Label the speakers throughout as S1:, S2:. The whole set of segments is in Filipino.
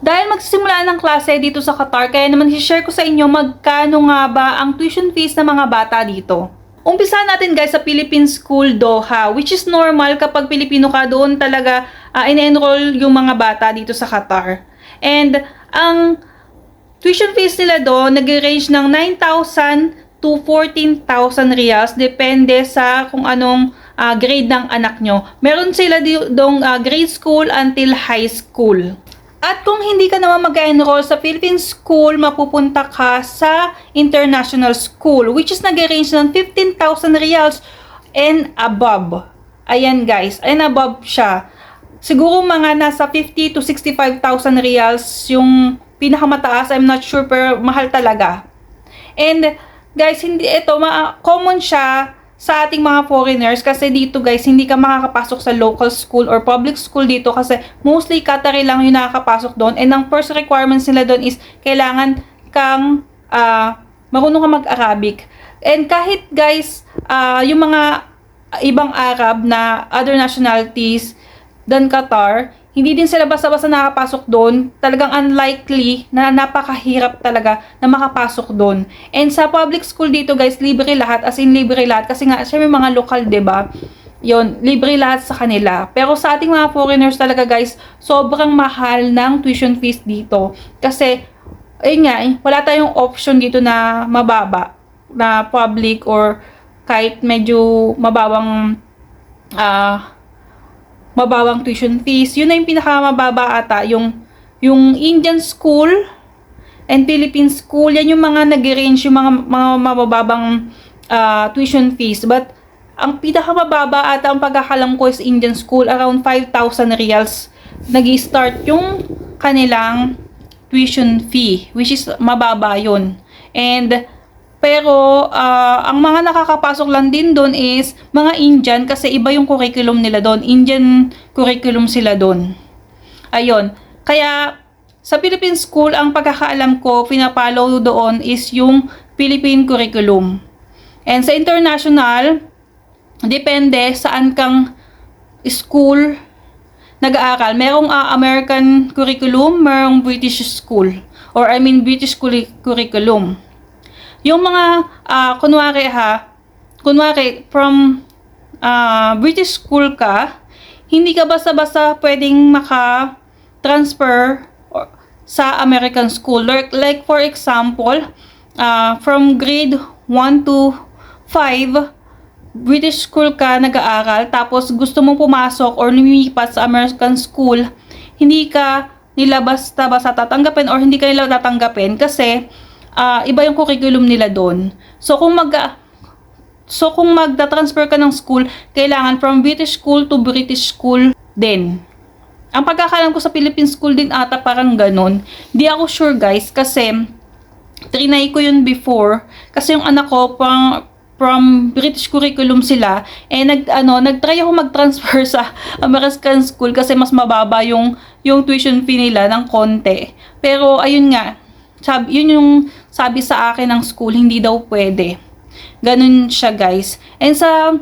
S1: Dahil magsisimula ng klase dito sa Qatar, kaya naman share ko sa inyo magkano nga ba ang tuition fees ng mga bata dito. Umpisa natin guys sa Philippine School Doha, which is normal kapag Pilipino ka doon talaga uh, in-enroll yung mga bata dito sa Qatar. And ang tuition fees nila doon nag-range ng 9,000 to 14,000 reals depende sa kung anong ah, grade ng anak nyo. Meron sila dong ah, grade school until high school. At kung hindi ka naman mag-enroll sa Philippine school, mapupunta ka sa international school, which is nag-range ng 15,000 reals and above. Ayan guys, and above siya. Siguro mga nasa 50 to 65,000 reals yung pinakamataas. I'm not sure, pero mahal talaga. And guys, hindi ito, ma- common siya sa ating mga foreigners kasi dito guys, hindi ka makakapasok sa local school or public school dito kasi mostly Qatari lang yung nakakapasok doon and ang first requirements nila doon is kailangan kang ah, marunong ka mag-Arabic. And kahit guys, ah, yung mga ibang Arab na other nationalities than Qatar, hindi din sila basta-basta nakapasok doon. Talagang unlikely na napakahirap talaga na makapasok doon. And sa public school dito guys, libre lahat. As in libre lahat. Kasi nga, syempre mga lokal, ba Yon, libre lahat sa kanila. Pero sa ating mga foreigners talaga guys, sobrang mahal ng tuition fees dito. Kasi, ayun nga, eh, wala tayong option dito na mababa na public or kahit medyo mababang ah mababang tuition fees. Yun na yung pinakamababa ata, yung, yung Indian school and Philippine school, yan yung mga nag-range, yung mga, mga mabababang ah, tuition fees. But, ang pinakamababa ata ang pagkakalam ko is Indian school, around 5,000 reals. nag start yung kanilang tuition fee, which is mababa yun. And, pero, ah, ang mga nakakapasok lang din doon is mga Indian kasi iba yung curriculum nila doon. Indian curriculum sila doon. Ayun. Kaya, sa Philippine school, ang pagkakaalam ko, pinapollow doon is yung Philippine curriculum. And sa international, depende saan kang school nag-aaral. Merong ah, American curriculum, merong British school. Or I mean British curri- curriculum. Yung mga, ah, kunwari ha, kunwari from ah, British school ka, hindi ka basta-basta pwedeng maka-transfer sa American school. Like, like for example, ah, from grade 1 to 5, British school ka nag-aaral, tapos gusto mong pumasok or lumipat sa American school, hindi ka nila basta-basta tatanggapin or hindi ka nila tatanggapin kasi ah, iba yung curriculum nila doon. So kung mag So kung magda-transfer ka ng school, kailangan from British school to British school din. Ang pagkakalam ko sa Philippine school din ata parang ganun. Di ako sure guys kasi trinay ko yun before kasi yung anak ko pang from British curriculum sila eh nag ano nagtry ako mag-transfer sa American school kasi mas mababa yung yung tuition fee nila ng konti. Pero ayun nga, sabi, yun yung sabi sa akin ng school hindi daw pwede. Ganun siya guys. And sa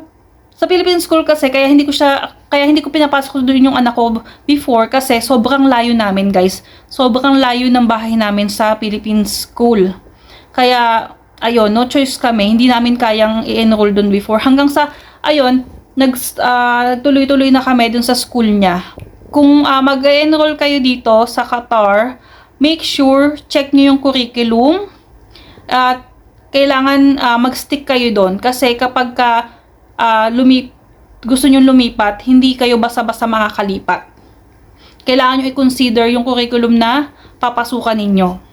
S1: sa Philippine school kasi kaya hindi ko siya kaya hindi ko pinapasok doon yung anak ko before kasi sobrang layo namin guys. Sobrang layo ng bahay namin sa Philippine school. Kaya ayun, no choice kami. Hindi namin kayang i-enroll doon before hanggang sa ayun, nag ah, tuloy-tuloy na kami doon sa school niya. Kung ah, mag-enroll kayo dito sa Qatar, make sure check niyo yung curriculum at kailangan ah, mag-stick kayo doon kasi kapag ka ah, lumi gusto niyo lumipat, hindi kayo basta-basta makakalipat. Kailangan niyo i-consider yung curriculum na papasukan ninyo.